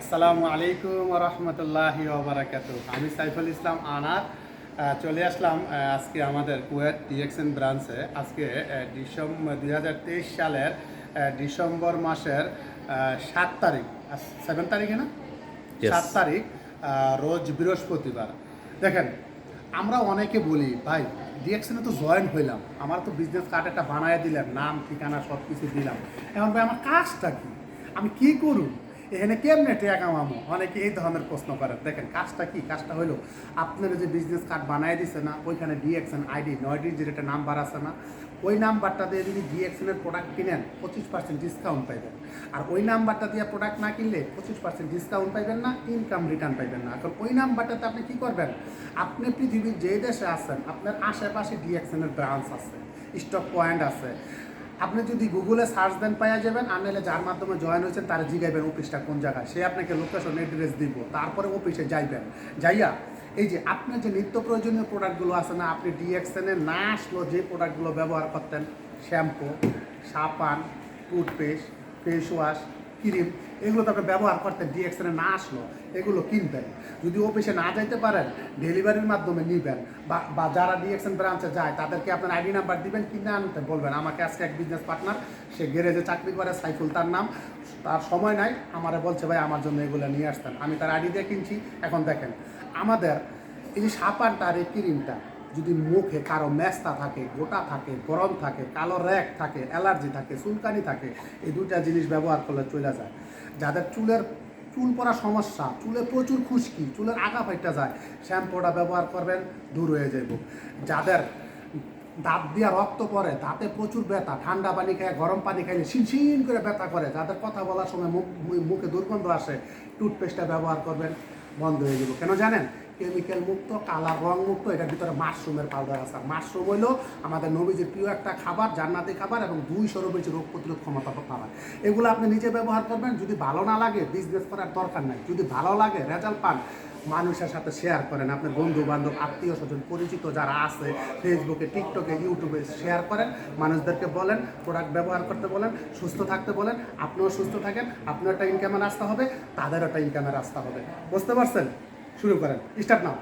আসসালামু আলাইকুম রহমতুল্লাহি ওবরাকাত আমি সাইফুল ইসলাম আনার চলে আসলাম আজকে আমাদের কুয়েত ডিএক্সএন ব্রাঞ্চে। আজকে ডিসেম্বর দুই হাজার তেইশ সালের ডিসেম্বর মাসের সাত তারিখ। সেভেন তারিখে না? সাত তারিখ রোজ বৃহস্পতিবার। দেখেন আমরা অনেকে বলি ভাই ডিএক্সএনে তো জয়েন হইলাম। আমার তো বিজনেস কার্ড একটা বানায় দিলাম নাম ঠিকানা সব কিছু দিলাম। এখন ভাই আমার কাজটা কি? আমি কি করুন এখানে কেমনে টেয়া কামামো? অনেকে এই ধরনের প্রশ্ন করেন দেখেন, কাজটা কি? কাজটা হলো আপনারা যে বিজনেস কার্ড বানায় দিছে না, ওইখানে ডিএক্সএন আইডি নয় ডিজিট একটা নাম্বার আছে না, ওই নাম্বারটা দিয়ে যদি ডিএক্সএন এর প্রোডাক্ট কিনেন, পঁচিশ পার্সেন্ট ডিসকাউন্ট পাইবেন। আর ওই নাম্বারটা দিয়ে প্রোডাক্ট না কিনলে, পঁচিশ পার্সেন্ট ডিসকাউন্ট পাইবেন না ইনকাম রিটার্ন পাইবেন না। এখন ওই নাম্বারটাতে আপনি কি করবেন? আপনি পৃথিবীর যে দেশে আছেন, আপনার আশেপাশে ডিএক্সএন এর ব্রাঞ্চ আছে স্টক পয়েন্ট আছে। আপনি যদি গুগলে সার্চ দেন পাওয়া যাবেন, আর নাহলে যার মাধ্যমে জয়েন হয়েছেন তারা জিগাইবেন অফিসটা কোন জায়গায়। সে আপনাকে লোকেশন অ্যাড্রেস দিব, তারপরে অফিসে যাইবেন। যাইয়া, এই যে আপনার যে নিত্য প্রয়োজনীয় প্রোডাক্টগুলো আছে না, আপনি ডিএক্সএনে না আসলো যে প্রোডাক্টগুলো ব্যবহার করতেন শ্যাম্পু সাবান টুথপেস্ট ফেস ওয়াশ ক্রিম, এগুলো তো আপনি ব্যবহার করতেন ডিএক্সএনে না আসলো, এগুলো কিনবেন। যদি অফিসে না যাইতে পারেন, ডেলিভারির মাধ্যমে নিবেন, বা যারা ডিএক্সএন ব্রাঞ্চে যায়, তাদেরকে আপনার আইডি নাম্বার দিবেন, কিনে আনতে বলবেন। আমাকে আজকে এক বিজনেস পার্টনার সে গ্যারেজে চাকরি করে, সাইফুল তার নাম, তার সময় নাই, আমারে বলছে, ভাই, আমার জন্য এগুলো নিয়ে আসতেন। আমি তার আইডি দিয়ে কিনছি, এখন দেখেন, আমাদের এই যে সাপানটা আর এই ক্রিমটা যদি মুখে কারও মেস্তা থাকে, গোটা থাকে, গরম থাকে, কালো র্যাক থাকে, অ্যালার্জি থাকে, চুলকানি থাকে, এই দুইটা জিনিস ব্যবহার করলে চলে যায়। যাদের চুলের, চুল পড়া সমস্যা, চুলে প্রচুর খুশকি, চুলের আগা ফাইটা যায়, শ্যাম্পুটা ব্যবহার করবেন, দূর হয়ে যাব যাদের দাঁত দিয়া রক্ত পরে দাঁতে প্রচুর ব্যথা, ঠান্ডা পানি খায়, গরম পানি খাইলে শিনশিন করে ব্যথা করে, যাদের কথা বলার সময় মুখ, মুখে দুর্গন্ধ আসে, টুথপেস্টটা ব্যবহার করবেন, বন্ধ হয়ে যাব কেন জানেন? কেমিক্যাল মুক্ত, কালা রং মুক্ত, এটার ভিতরে মাশরুমের পাউডার আছে। আর মাশরুম হইল আমাদের নবীজির প্রিয় একটা খাবার, জান্নাতি খাবার এবং দুইশোরও বেশি রোগ প্রতিরোধ ক্ষমতা খাবার এগুলো আপনি নিজে ব্যবহার করবেন, যদি ভালো না লাগে বিজনেস করার দরকার নাই। যদি ভালো লাগে রেজাল্ট পান, মানুষের সাথে শেয়ার করেন। আপনার বন্ধু বান্ধব আত্মীয় স্বজন, পরিচিত যারা আছে ফেসবুকে টিকটকে ইউটিউবে শেয়ার করেন। মানুষদেরকে বলেন প্রোডাক্ট ব্যবহার করতে বলেন, সুস্থ থাকতে বলেন। আপনিও সুস্থ থাকেন আপনার একটা ইনকামের রাস্তা হবে তাদের একটা ইনকামের রাস্তা হবে। বুঝতে পারছেন? শুরু করেন। Start now